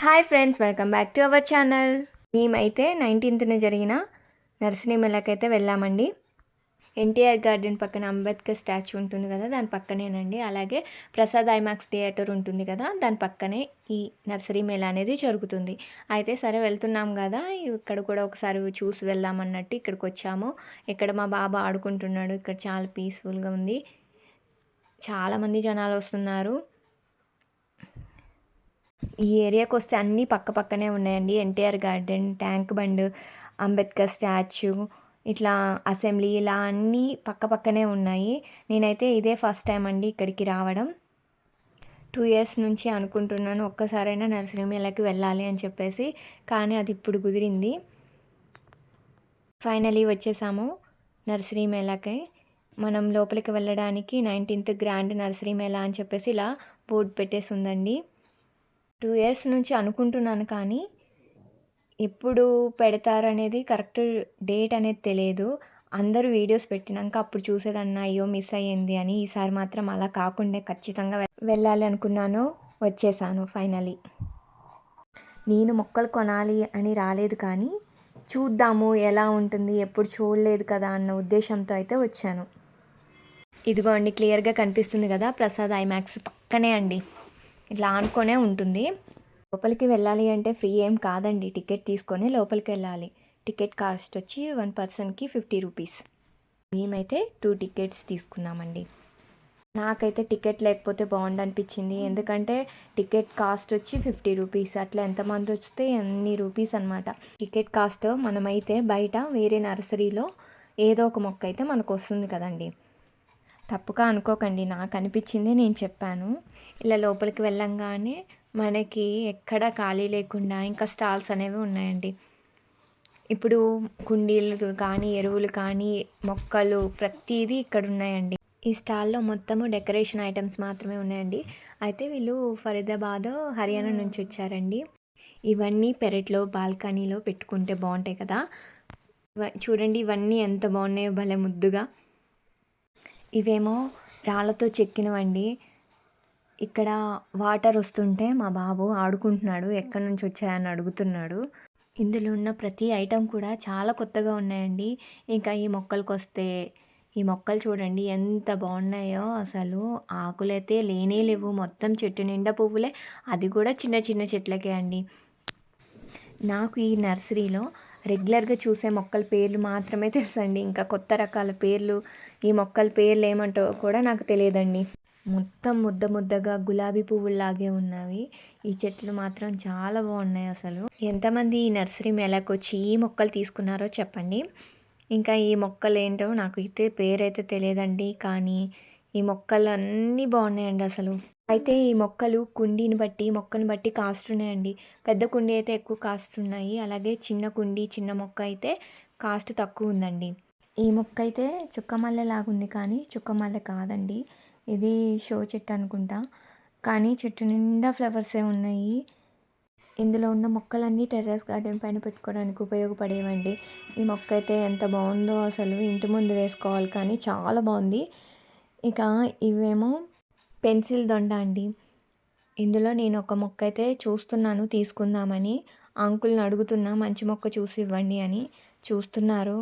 Hi friends welcome back to our channel. మేమైతే నైన్టీన్త్న జరిగిన నర్సరీ వెళ్ళామండి. ఎన్టీఆర్ గార్డెన్ పక్కన అంబేద్కర్ స్టాచ్యూ ఉంటుంది కదా దాని పక్కనేనండి. అలాగే ప్రసాద్ ఐమాక్స్ థియేటర్ ఉంటుంది కదా దాని పక్కనే ఈ నర్సరీ మేళ అనేది జరుగుతుంది. అయితే సరే వెళ్తున్నాం కదా ఇక్కడ కూడా ఒకసారి చూసి వెళ్దాం అన్నట్టు ఇక్కడికి వచ్చాము. ఇక్కడ మా బాబా ఆడుకుంటున్నాడు ఇక్కడ చాలా పీస్ఫుల్గా ఉంది. చాలామంది జనాలు వస్తున్నారు. ఈ ఏరియాకి వస్తే అన్నీ పక్క పక్కనే ఉన్నాయండి. NTR garden tank bund Ambedkar statue ఇట్లా అసెంబ్లీ ఇలా అన్నీ పక్క పక్కనే ఉన్నాయి. నేనైతే ఇదే ఫస్ట్ టైం అండి ఇక్కడికి రావడం. టూ ఇయర్స్ నుంచి అనుకుంటున్నాను ఒక్కసారైనా నర్సరీ మేళకి వెళ్ళాలి అని చెప్పేసి కానీ అది ఇప్పుడు కుదిరింది. ఫైనలీ వచ్చేసాము నర్సరీ మనం లోపలికి వెళ్ళడానికి నైన్టీన్త్ గ్రాండ్ నర్సరీ మేళా అని చెప్పేసి ఇలా బోర్డు పెట్టేసి ఉందండి. టూ ఇయర్స్ నుంచి అనుకుంటున్నాను కానీ ఎప్పుడు పెడతారనేది కరెక్ట్ డేట్ అనేది తెలియదు. అందరూ వీడియోస్ పెట్టినాక అప్పుడు చూసేదన్న అయ్యో మిస్ అయ్యింది అని ఈసారి మాత్రం అలా కాకుండా ఖచ్చితంగా వెళ్ళాలి అనుకున్నాను వచ్చేసాను ఫైనలీ. నేను మొక్కలు కొనాలి అని రాలేదు కానీ చూద్దాము ఎలా ఉంటుంది ఎప్పుడు చూడలేదు కదా అన్న ఉద్దేశంతో అయితే వచ్చాను. ఇదిగో అండి క్లియర్గా కనిపిస్తుంది కదా ప్రసాద్ ఐమాక్స్ పక్కనే అండి. ఇట్లా ఆనుకొనే ఉంటుంది. లోపలికి వెళ్ళాలి అంటే ఫ్రీ ఏం కాదండి. టికెట్ తీసుకొని లోపలికి వెళ్ళాలి. టికెట్ కాస్ట్ వచ్చి వన్ పర్సన్కి ఫిఫ్టీ రూపీస్. మేమైతే టూ టికెట్స్ తీసుకున్నామండి. నాకైతే టికెట్ లేకపోతే బాగుండు అనిపించింది ఎందుకంటే టికెట్ కాస్ట్ వచ్చి ఫిఫ్టీ రూపీస్. అట్లా ఎంతమంది వస్తే ఎన్ని రూపీస్ అనమాట టికెట్ కాస్ట్ మనమైతే బయట వేరే నర్సరీలో ఏదో ఒక మొక్క అయితే మనకు వస్తుంది కదండి. తప్పుగా అనుకోకండి. నాకు అనిపించింది నేను చెప్పాను. ఇలా లోపలికి వెళ్ళంగానే మనకి ఎక్కడ ఖాళీ లేకుండా ఇంకా స్టాల్స్ అనేవి ఉన్నాయండి. ఇప్పుడు కుండీలు కానీ ఎరువులు కానీ మొక్కలు ప్రతిదీ ఇక్కడ ఉన్నాయండి. ఈ స్టాల్లో మొత్తము డెకరేషన్ ఐటమ్స్ మాత్రమే ఉన్నాయండి. అయితే వీళ్ళు ఫరీదాబాద్ హర్యానా నుంచి వచ్చారండి. ఇవన్నీ పెరట్లో బాల్కనీలో పెట్టుకుంటే బాగుంటాయి కదా. చూడండి ఇవన్నీ ఎంత బాగున్నాయో భలే ముద్దుగా. ఇవేమో రాళ్ళతో చెక్కినవండి. ఇక్కడ వాటర్ వస్తుంటే మా బాబు ఆడుకుంటున్నాడు. ఎక్కడి నుంచి వచ్చాయని అడుగుతున్నాడు. ఇందులో ఉన్న ప్రతి ఐటెం కూడా చాలా కొత్తగా ఉన్నాయండి. ఇంకా ఈ మొక్కలకు వస్తే ఈ మొక్కలు చూడండి ఎంత బాగున్నాయో. అసలు ఆకులైతే లేనే లేవు. మొత్తం చెట్టు నిండా పువ్వులే. అది కూడా చిన్న చిన్న చెట్లకే అండి. నాకు ఈ నర్సరీలో రెగ్యులర్గా చూసే మొక్కల పేర్లు మాత్రమే తెలుసండి. ఇంకా కొత్త రకాల పేర్లు ఈ మొక్కల పేర్లు ఏమంటో కూడా నాకు తెలియదండి. మొత్తం ముద్ద ముద్దగా గులాబీ పువ్వుల్లాగే ఉన్నవి. ఈ చెట్లు మాత్రం చాలా బాగున్నాయి అసలు. ఎంతమంది ఈ నర్సరీ మేళకు వచ్చి ఈ మొక్కలు తీసుకున్నారో చెప్పండి. ఇంకా ఈ మొక్కలు ఏంటో నాకు అయితే పేరైతే తెలియదండి. కానీ ఈ మొక్కలు అన్నీ బాగున్నాయండి అసలు. అయితే ఈ మొక్కలు కుండీని బట్టి మొక్కని బట్టి కాస్ట్ ఉన్నాయండి పెద్ద కుండీ అయితే ఎక్కువ కాస్ట్ ఉన్నాయి అలాగే చిన్న కుండీ చిన్న మొక్క అయితే కాస్ట్ తక్కువ ఉందండి. ఈ మొక్క అయితే చుక్కమల్లె లాగుంది కానీ చుక్కమల్లె కాదండి. ఇది షో చెట్టు అనుకుంటా. కానీ చెట్టు నిండా ఫ్లవర్సే ఉన్నాయి. ఇందులో ఉన్న మొక్కలన్నీ టెర్రస్ గార్డెన్ పైన పెట్టుకోవడానికి ఉపయోగపడేవండి. ఈ మొక్క అయితే ఎంత బాగుందో అసలు ఇంటి ముందు వేసుకోవాలి కానీ చాలా బాగుంది. ఇక ఇవేమో పెన్సిల్ దొండ అండి. ఇందులో నేను ఒక మొక్క అయితే చూస్తున్నాను తీసుకుందామని. అంకుల్ని అడుగుతున్నా మంచి మొక్క చూసి ఇవ్వండి అని. చూస్తున్నారు.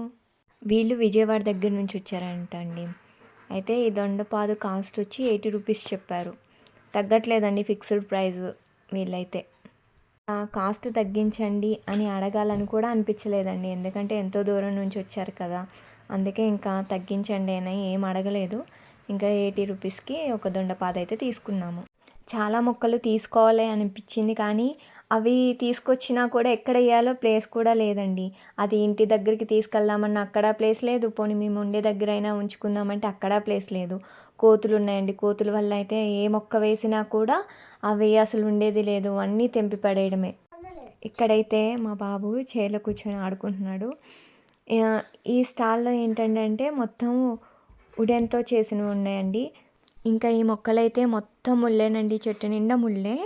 వీళ్ళు విజయవాడ దగ్గర నుంచి వచ్చారంట అండి అయితే ఈ దొండపాదు కాస్ట్ వచ్చి ఎయిటీ రూపీస్ చెప్పారు. తగ్గట్లేదండి ఫిక్స్డ్ ప్రైస్ వీళ్ళైతే. కాస్ట్ తగ్గించండి అని అడగాలని కూడా అనిపించలేదండి. ఎందుకంటే ఎంతో దూరం నుంచి వచ్చారు కదా. అందుకే ఇంకా తగ్గించండి అని ఏం అడగలేదు. ఇంకా ఎయిటీ రూపీస్కి ఒక దొండపాద అయితే తీసుకున్నాము. చాలా మొక్కలు తీసుకోవాలి అనిపించింది కానీ అవి తీసుకొచ్చినా కూడా ఎక్కడ వేయాలో ప్లేస్ కూడా లేదండి. అది ఇంటి దగ్గరికి తీసుకెళ్దామన్నా అక్కడ ప్లేస్ లేదు. పోనీ మేము ఉండే దగ్గర అయినా ఉంచుకుందామంటే అక్కడ ప్లేస్ లేదు. కోతులు ఉన్నాయండి. కోతుల వల్ల అయితే ఏ మొక్క వేసినా కూడా అవి అసలు ఉండేది లేదు. అన్నీ తెంపి పడేయడమే. ఇక్కడైతే మా బాబు చైర్లో కూర్చొని ఆడుకుంటున్నాడు. ఈ స్టాల్లో ఏంటంటే మొత్తం ఉడెన్తో చేసినవి ఉన్నాయండి. ఇంకా ఈ మొక్కలైతే మొత్తం ముళ్ళేనండి చెట్టు నిండా ముళ్ళే.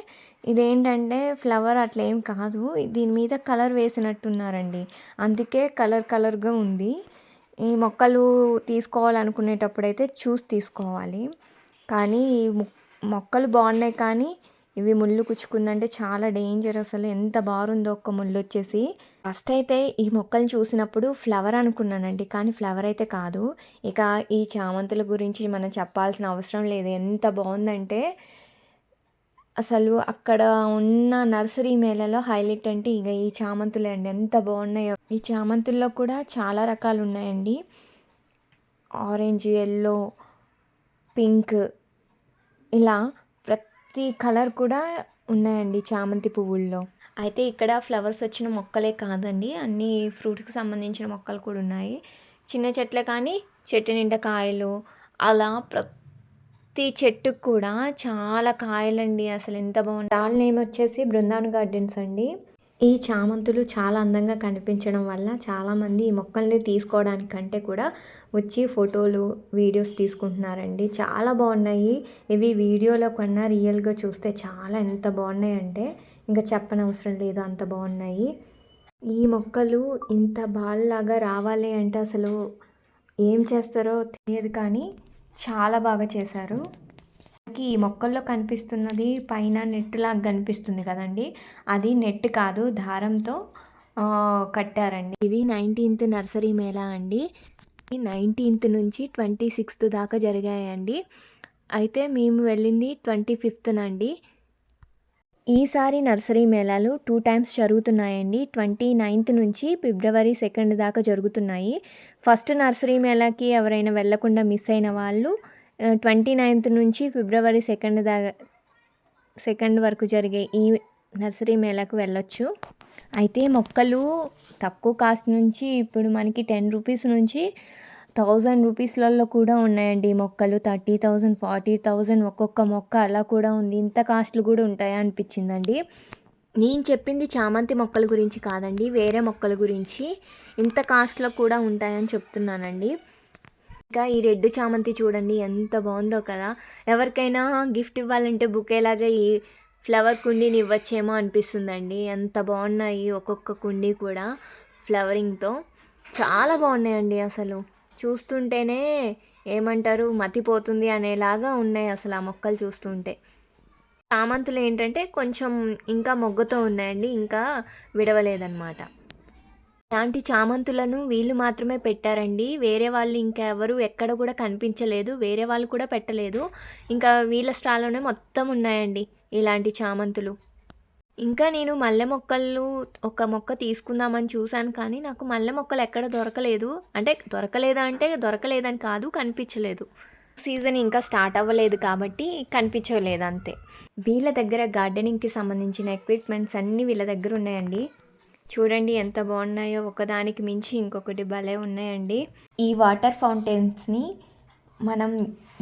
ఇదేంటంటే ఫ్లవర్ అట్లా ఏం కాదు. దీని మీద కలర్ వేసినట్టున్నారండి. అందుకే కలర్ కలర్గా ఉంది. ఈ మొక్కలు తీసుకోవాలనుకునేటప్పుడు అయితే చూసి తీసుకోవాలి. కానీ మొక్కలు బాగున్నాయి కానీ ఇవి ముళ్ళు కుచ్చుకుందంటే చాలా డేంజర్ అసలు. ఎంత బాగుందో ఒక్క ముళ్ళు వచ్చేసి. ఫస్ట్ అయితే ఈ మొక్కలు చూసినప్పుడు ఫ్లవర్ అనుకున్నానండి కానీ ఫ్లవర్ అయితే కాదు. ఇక ఈ చామంతుల గురించి మనం చెప్పాల్సిన అవసరం లేదు. ఎంత బాగుందంటే అసలు అక్కడ ఉన్న నర్సరీ మేళలో హైలైట్ అంటే ఇక ఈ చామంతులే అండి. ఎంత బాగున్నాయో. ఈ చామంతుల్లో కూడా చాలా రకాలు ఉన్నాయండి. ఆరెంజ్ ఎల్లో పింక్ ఇలా ప్రతి కలర్ కూడా ఉన్నాయండి చామంతి పువ్వుల్లో. అయితే ఇక్కడ ఫ్లవర్స్ వచ్చిన మొక్కలే కాదండి. అన్ని ఫ్రూట్స్కి సంబంధించిన మొక్కలు కూడా ఉన్నాయి. చిన్న చెట్లే కానీ చెట్టు నిండా కాయలు అలా ప్రతి చెట్టుకు కూడా చాలా కాయలండి. అసలు ఎంత బాగుంది. వాళ్ళ నేమ్ వచ్చేసి బృందాన్ గార్డెన్స్ అండి. ఈ చామంతులు చాలా అందంగా కనిపించడం వల్ల చాలామంది ఈ మొక్కల్ని తీసుకోవడానికంటే కూడా వచ్చి ఫోటోలు వీడియోస్ తీసుకుంటున్నారండి. చాలా బాగున్నాయి. ఇవి వీడియోలో కన్నా రియల్గా చూస్తే చాలా ఎంత బాగున్నాయి అంటే ఇంకా చెప్పనవసరం లేదు అంత బాగున్నాయి. ఈ మొక్కలు ఇంత బాల్లాగా రావాలి అంటే అసలు ఏం చేస్తారో తెలియదు కానీ చాలా బాగా చేశారు. ఈ మొక్కల్లో కనిపిస్తున్నది పైన నెట్ లాగా కనిపిస్తుంది కదండి. అది నెట్ కాదు దారంతో కట్టారండి. ఇది నైన్టీన్త్ నర్సరీ మేళా అండి. నైన్టీన్త్ నుంచి ట్వంటీ సిక్స్త్ దాకా జరిగాయండి. అయితే మేము వెళ్ళింది ట్వంటీ ఫిఫ్త్నండి ఈసారి నర్సరీ మేళాలు టూ టైమ్స్ జరుగుతున్నాయండి. ట్వంటీ నైన్త్ నుంచి ఫిబ్రవరి సెకండ్ దాకా జరుగుతున్నాయి. ఫస్ట్ నర్సరీ మేళాకి ఎవరైనా వెళ్ళకుండా మిస్ అయిన వాళ్ళు ట్వంటీ నైన్త్ నుంచి ఫిబ్రవరి సెకండ్ దాకా సెకండ్ వరకు జరిగే ఈ నర్సరీ మేళాకు వెళ్ళొచ్చు. అయితే మొక్కలు తక్కువ కాస్ట్ నుంచి ఇప్పుడు మనకి టెన్ రూపీస్ నుంచి థౌజండ్ రూపీస్లలో కూడా ఉన్నాయండి మొక్కలు. థర్టీ థౌజండ్ ఫార్టీ థౌజండ్ ఒక్కొక్క మొక్క అలా కూడా ఉంది. ఇంత కాస్ట్లు కూడా ఉంటాయా అనిపించిందండి. నేను చెప్పింది చామంతి మొక్కల గురించి కాదండి వేరే మొక్కల గురించి. ఇంత కాస్ట్లో కూడా ఉంటాయని చెప్తున్నానండి. ఇంకా ఈ రెడ్ చామంతి చూడండి ఎంత బాగుందో కదా. ఎవరికైనా గిఫ్ట్ ఇవ్వాలంటే బుకేలాగా ఈ ఫ్లవర్ కుండీని ఇవ్వచ్చేమో అనిపిస్తుందండి. ఎంత బాగున్నాయి ఒక్కొక్క కుండీ కూడా ఫ్లవరింగ్తో. చాలా బాగున్నాయండి అసలు. చూస్తుంటేనే ఏమంటారు మతిపోతుంది అనేలాగా ఉన్నాయి అసలు ఆ మొక్కలు చూస్తుంటే. చామంతులు ఏంటంటే కొంచెం ఇంకా మొగ్గతో ఉన్నాయండి ఇంకా విడవలేదన్నమాట. ఇలాంటి చామంతులను వీళ్ళు మాత్రమే పెట్టారండి. వేరే వాళ్ళు ఇంకా ఎవరు ఎక్కడ కూడా కనిపించలేదు. వేరే వాళ్ళు కూడా పెట్టలేదు. ఇంకా వీళ్ళ స్టాల్లోనే మొత్తం ఉన్నాయండి ఇలాంటి చామంతులు. ఇంకా నేను మల్లె మొక్కలు ఒక మొక్క తీసుకుందామని చూశాను కానీ నాకు మల్లె మొక్కలు ఎక్కడ దొరకలేదు. అంటే దొరకలేదా అంటే దొరకలేదని కాదు కనిపించలేదు. సీజన్ ఇంకా స్టార్ట్ అవ్వలేదు కాబట్టి కనిపించలేదు అంతే. వీళ్ళ దగ్గర గార్డెనింగ్కి సంబంధించిన ఎక్విప్మెంట్స్ అన్నీ వీళ్ళ దగ్గర ఉన్నాయండి. చూడండి ఎంత బాగున్నాయో. ఒకదానికి మించి ఇంకొకటి భలే ఉన్నాయండి. ఈ వాటర్ ఫౌంటైన్స్ని మనం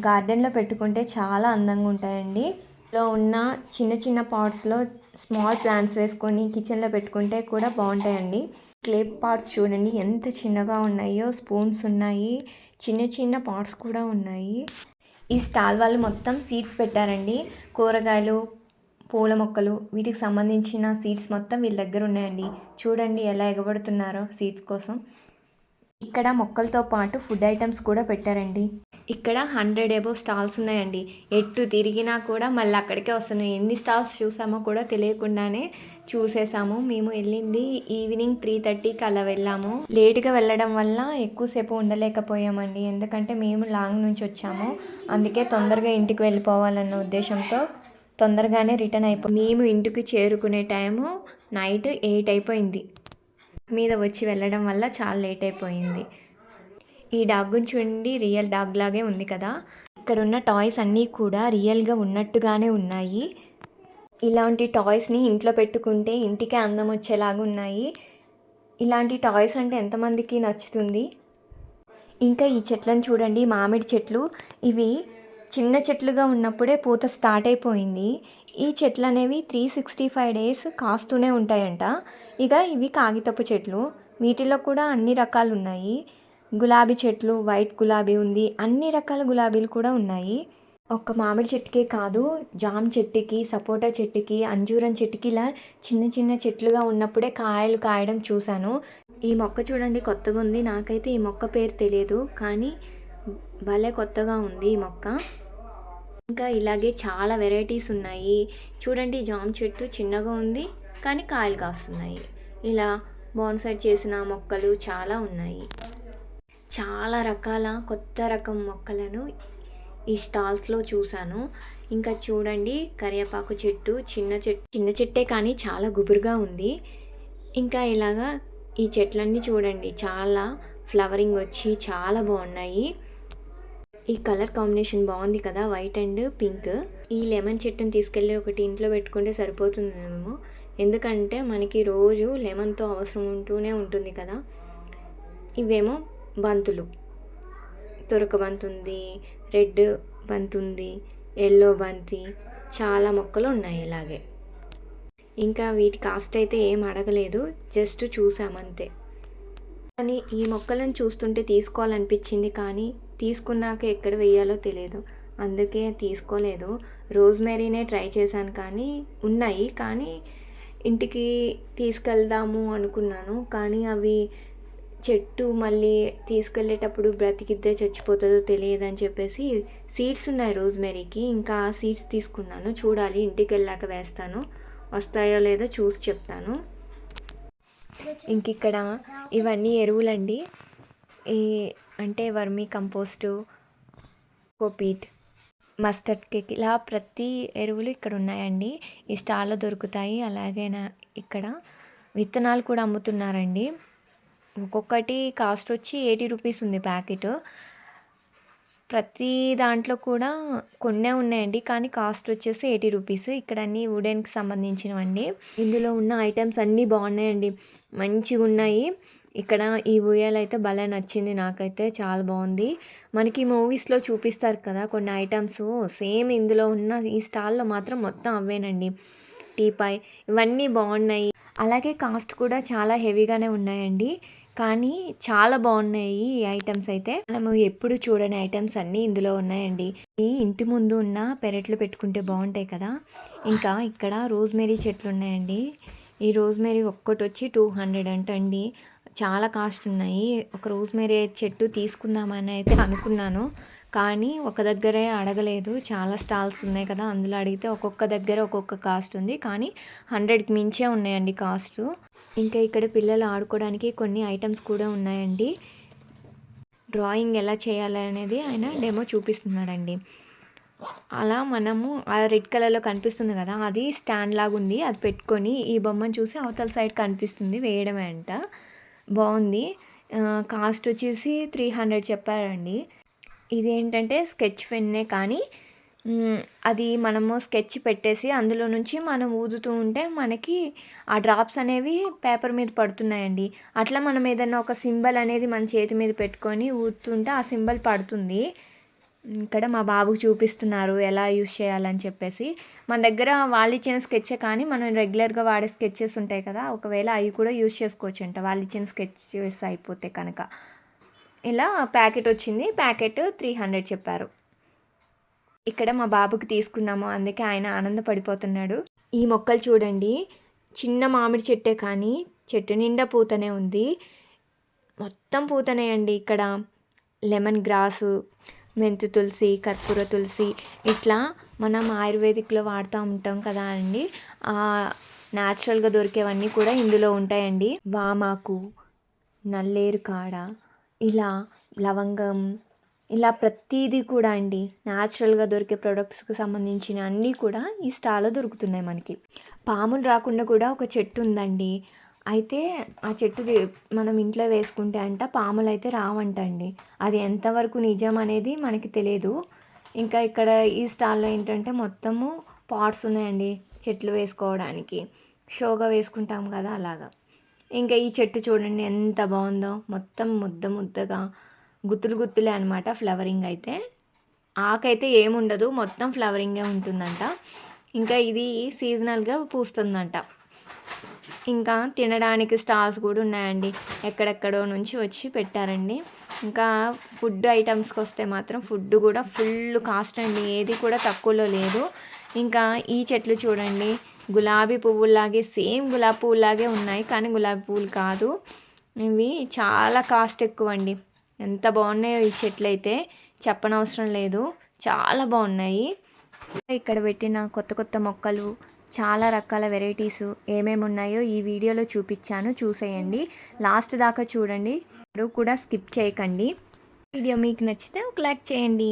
గార్డెన్లో పెట్టుకుంటే చాలా అందంగా ఉంటాయండి. లో ఉన్న చిన్న చిన్న పాట్స్లో స్మాల్ ప్లాంట్స్ వేసుకొని కిచెన్లో పెట్టుకుంటే కూడా బాగుంటాయండి. క్లే పాట్స్ చూడండి ఎంత చిన్నగా ఉన్నాయో. స్పూన్స్ ఉన్నాయి. చిన్న చిన్న పాట్స్ కూడా ఉన్నాయి. ఈ స్టాల్ వాళ్ళు మొత్తం సీడ్స్ పెట్టారండి. కూరగాయలు పూల మొక్కలు వీటికి సంబంధించిన సీడ్స్ మొత్తం వీళ్ళ దగ్గర ఉన్నాయండి. చూడండి ఎలా ఎగబడుతున్నారో సీడ్స్ కోసం. ఇక్కడ మొక్కలతో పాటు ఫుడ్ ఐటమ్స్ కూడా పెట్టారండి. ఇక్కడ హండ్రెడ్ ఎబో స్టాల్స్ ఉన్నాయండి. ఎటు తిరిగినా కూడా మళ్ళీ అక్కడికే వస్తున్నాయి. ఎన్ని స్టాల్స్ చూసామో కూడా తెలియకుండానే చూసేసాము. మేము వెళ్ళింది ఈవినింగ్ త్రీ థర్టీకి అలా వెళ్ళాము. లేట్గా వెళ్ళడం వల్ల ఎక్కువసేపు ఉండలేకపోయామండి. ఎందుకంటే మేము లాంగ్ నుంచి వచ్చాము. అందుకే తొందరగా ఇంటికి వెళ్ళిపోవాలన్న ఉద్దేశంతో తొందరగానే రిటర్న్ అయిపో మేము ఇంటికి చేరుకునే టైము నైట్ ఎయిట్ అయిపోయింది. మీద వచ్చి వెళ్ళడం వల్ల చాలా లేట్ అయిపోయింది. ఈ డాగ్ చూడండి రియల్ డాగ్ లాగే ఉంది కదా. ఇక్కడ ఉన్న టాయ్స్ అన్నీ కూడా రియల్గా ఉన్నట్టుగానే ఉన్నాయి. ఇలాంటి టాయ్స్ని ఇంట్లో పెట్టుకుంటే ఇంటికే అందం వచ్చేలాగా ఉన్నాయి. ఇలాంటి టాయ్స్ అంటే ఎంతమందికి నచ్చుతుంది? ఇంకా ఈ చెట్లను చూడండి మామిడి చెట్లు. ఇవి చిన్న చెట్లుగా ఉన్నప్పుడే పూత స్టార్ట్ అయిపోయింది. ఈ చెట్లు అనేవి త్రీ సిక్స్టీ ఫైవ్ డేస్ కాస్తూనే ఉంటాయంట. ఇక ఇవి కాగితపు చెట్లు. వీటిలో కూడా అన్ని రకాలు ఉన్నాయి. గులాబీ చెట్లు వైట్ గులాబీ ఉంది. అన్ని రకాల గులాబీలు కూడా ఉన్నాయి. ఒక్క మామిడి చెట్టుకే కాదు జామ్ చెట్టుకి సపోటా చెట్టుకి అంజూరం చెట్టుకి ఇలా చిన్న చిన్న చెట్లుగా ఉన్నప్పుడే కాయలు కాయడం చూశాను. ఈ మొక్క చూడండి కొత్తగా ఉంది నాకైతే ఈ మొక్క పేరు తెలియదు కానీ భలే కొత్తగా ఉంది ఈ మొక్క. ఇంకా ఇలాగే చాలా వెరైటీస్ ఉన్నాయి. చూడండి జామ చెట్టు చిన్నగా ఉంది కానీ కాయలు కాస్తున్నాయి. ఇలా బోన్సైడ్ చేసిన మొక్కలు చాలా ఉన్నాయి. చాలా రకాల కొత్త రకం మొక్కలను ఈ స్టాల్స్లో చూశాను. ఇంకా చూడండి కరివేపాకు చెట్టు చిన్న చెట్టు చిన్న చెట్టే కానీ చాలా గుబురుగా ఉంది. ఇంకా ఇలాగా ఈ చెట్లన్నీ చూడండి చాలా ఫ్లవరింగ్ వచ్చి చాలా బాగున్నాయి. ఈ కలర్ కాంబినేషన్ బాగుంది కదా వైట్ అండ్ పింక్. ఈ లెమన్ చెట్టుని తీసుకెళ్ళి ఒకటి ఇంట్లో పెట్టుకుంటే సరిపోతుందేమో. ఎందుకంటే మనకి రోజు లెమన్తో అవసరం ఉంటూనే ఉంటుంది కదా. ఇవేమో బంతులు. తొరక బంతుంది ఉంది రెడ్ బంతి ఉంది ఎల్లో బంతి చాలా మొక్కలు ఉన్నాయి ఇలాగే. ఇంకా వీటి కాస్ట్ అయితే ఏం అడగలేదు జస్ట్ చూసామంతే. కానీ ఈ మొక్కలను చూస్తుంటే తీసుకోవాలనిపించింది కానీ తీసుకున్నాక ఎక్కడ వేయాలో తెలియదు అందుకే తీసుకోలేదు. రోజ్మెరీనే ట్రై చేశాను కానీ ఉన్నాయి. కానీ ఇంటికి తీసుకెళ్దాము అనుకున్నాను. కానీ అవి చెట్టు మళ్ళీ తీసుకెళ్ళేటప్పుడు బ్రతికిద్దే చచ్చిపోతుందో తెలియదని చెప్పేసి సీడ్స్ ఉన్నాయి రోజ్మెరీకి. ఇంకా ఆ సీడ్స్ తీసుకున్నాను. చూడాలి ఇంటికి వెళ్ళాక వేస్తాను. వస్తాయో లేదో చూసి చెప్తాను. ఇంక ఇక్కడ ఇవన్నీ ఎరువులండి. ఈ అంటే vermi compost cocopeat mustard cake ఇలా ప్రతి ఎరువులు ఇక్కడ ఉన్నాయండి. ఈ స్టాల్లో దొరుకుతాయి. అలాగే నా ఇక్కడ విత్తనాలు కూడా అమ్ముతున్నారండి. ఒక్కొక్కటి కాస్ట్ వచ్చి ఎయిటీ రూపీస్ ఉంది ప్యాకెట్. ప్రతి దాంట్లో కూడా కొన్నే ఉన్నాయండి. కానీ కాస్ట్ వచ్చేసి ఎయిటీ రూపీస్. ఇక్కడ అన్ని వుడెన్కి సంబంధించినవండి. ఇందులో ఉన్న ఐటమ్స్ అన్నీ బాగున్నాయండి. మంచిగా ఉన్నాయి ఇక్కడ ఈ ఉయ్యాల అయితే భలే నచ్చింది నాకైతే చాలా బాగుంది. మనకి మూవీస్లో చూపిస్తారు కదా కొన్ని ఐటమ్స్ సేమ్ ఇందులో ఉన్న ఈ స్టాల్లో మాత్రం మొత్తం అవేనండి టీపాయ్ ఇవన్నీ బాగున్నాయి. అలాగే కాస్ట్ కూడా చాలా హెవీగానే ఉన్నాయండి. కానీ చాలా బాగున్నాయి ఈ ఐటమ్స్ అయితే. మనము ఎప్పుడు చూడని ఐటమ్స్ అన్నీ ఇందులో ఉన్నాయండి. ఈ ఇంటి ముందు ఉన్న పెరట్లు పెట్టుకుంటే బాగుంటాయి కదా. ఇంకా ఇక్కడ రోజ్మేరీ చెట్లు ఉన్నాయండి. ఈ రోజ్మేరీ ఒక్కటి వచ్చి టూ హండ్రెడ్ అంటండి. చాలా కాస్ట్ ఉన్నాయి. ఒక రోజ్మేరీ చెట్టు తీసుకుందామని అయితే అనుకున్నాను. కానీ ఒక దగ్గరే అడగలేదు. చాలా స్టాల్స్ ఉన్నాయి కదా అందులో అడిగితే ఒక్కొక్క దగ్గర ఒక్కొక్క కాస్ట్ ఉంది. కానీ హండ్రెడ్కి మించే ఉన్నాయండి కాస్ట్ ఇంకా ఇక్కడ పిల్లలు ఆడుకోవడానికి కొన్ని ఐటమ్స్ కూడా ఉన్నాయండి. డ్రాయింగ్ ఎలా చేయాలి అనేది ఆయన డెమో చూపిస్తున్నాడండి. అలా మనము ఆ రెడ్ కలర్లో కనిపిస్తుంది కదా అది స్టాండ్ లాగా ఉంది అది పెట్టుకొని ఈ బొమ్మను చూసి అవతల సైడ్ కనిపిస్తుంది వేయడమే అంట. బాగుంది. కాస్ట్ వచ్చేసి త్రీ హండ్రెడ్ చెప్పారండి. ఇది ఏంటంటే స్కెచ్ పెన్నే కానీ అది మనము స్కెచ్ పెట్టేసి అందులో నుంచి మనం ఊదుతూ ఉంటే మనకి ఆ డ్రాప్స్ అనేవి పేపర్ మీద పడుతున్నాయండి. అట్లా మనం ఏదైనా ఒక సింబల్ అనేది మన చేతి మీద పెట్టుకొని ఊదుతుంటే ఆ సింబల్ పడుతుంది. ఇక్కడ మా బాబుకి చూపిస్తున్నారు ఎలా యూస్ చేయాలని చెప్పేసి. మన దగ్గర వాళ్ళు ఇచ్చిన స్కెచ్చే కానీ మనం రెగ్యులర్గా వాడే స్కెచెస్ ఉంటాయి కదా ఒకవేళ అవి కూడా యూస్ చేసుకోవచ్చు అంట వాళ్ళు ఇచ్చిన స్కెచెస్ అయిపోతే కనుక. ఇలా ప్యాకెట్ వచ్చింది. ప్యాకెట్ త్రీ హండ్రెడ్ చెప్పారు. ఇక్కడ మా బాబుకి తీసుకున్నాము. అందుకే ఆయన ఆనందపడిపోతున్నాడు. ఈ మొక్కలు చూడండి. చిన్న మామిడి చెట్టే కానీ చెట్టు నిండా పూతనే ఉంది. మొత్తం పూతనే అండి ఇక్కడ. లెమన్ గ్రాసు మెంతు తులసి కర్పూర తులసి ఇట్లా మనం ఆయుర్వేదిక్లో వాడుతూ ఉంటాం కదా అండి. న్యాచురల్గా దొరికేవన్నీ కూడా ఇందులో ఉంటాయండి. వామాకు నల్లేరు కాడ ఇలా లవంగం ఇలా ప్రతిదీ కూడా అండి. న్యాచురల్గా దొరికే ప్రొడక్ట్స్కి సంబంధించిన అన్నీ కూడా ఈ స్టాల్లో దొరుకుతున్నాయి మనకి. పాములు రాకుండా కూడా ఒక చెట్టు ఉందండి. అయితే ఆ చెట్టు మనం ఇంట్లో వేసుకుంటే అంట పాములు అయితే రావంటండి. అది ఎంతవరకు నిజం అనేది మనకి తెలియదు ఇంకా ఇక్కడ ఈ స్టాల్లో ఏంటంటే మొత్తము పాట్స్ ఉన్నాయండి చెట్లు వేసుకోవడానికి. షోగా వేసుకుంటాం కదా అలాగా. ఇంకా ఈ చెట్టు చూడండి ఎంత బాగుందో. మొత్తం ముద్ద ముద్దగా గుత్తులు గుత్తులే అనమాట ఫ్లవరింగ్ అయితే. ఆకైతే ఏముండదు. మొత్తం ఫ్లవరింగే ఉంటుందంట. ఇంకా ఇది సీజనల్గా పూస్తుందంట. ఇంకా తినడానికి స్టాల్స్ కూడా ఉన్నాయండి. ఎక్కడెక్కడో నుంచి వచ్చి పెట్టారండి. ఇంకా ఫుడ్ ఐటమ్స్కి వస్తే మాత్రం ఫుడ్ కూడా ఫుల్ కాస్ట్ అండి. ఏది కూడా తక్కువలో లేదు. ఇంకా ఈ చెట్లు చూడండి. గులాబీ పువ్వులాగే సేమ్ గులాబీ పువ్వులాగే ఉన్నాయి. కానీ గులాబీ పువ్వులు కాదు. ఇవి చాలా కాస్ట్ ఎక్కువ అండి ఎంత బాగున్నాయో ఈ చెట్లు అయితే చెప్పనవసరం లేదు. చాలా బాగున్నాయి. ఇక్కడ పెట్టిన కొత్త కొత్త మొక్కలు చాలా రకాల వెరైటీస్ ఏమేమి ఉన్నాయో ఈ వీడియోలో చూపించాను. చూసేయండి. లాస్ట్ దాకా చూడండి. ఎవరు కూడా స్కిప్ చేయకండి. వీడియో మీకు నచ్చితే ఒక లైక్ చేయండి.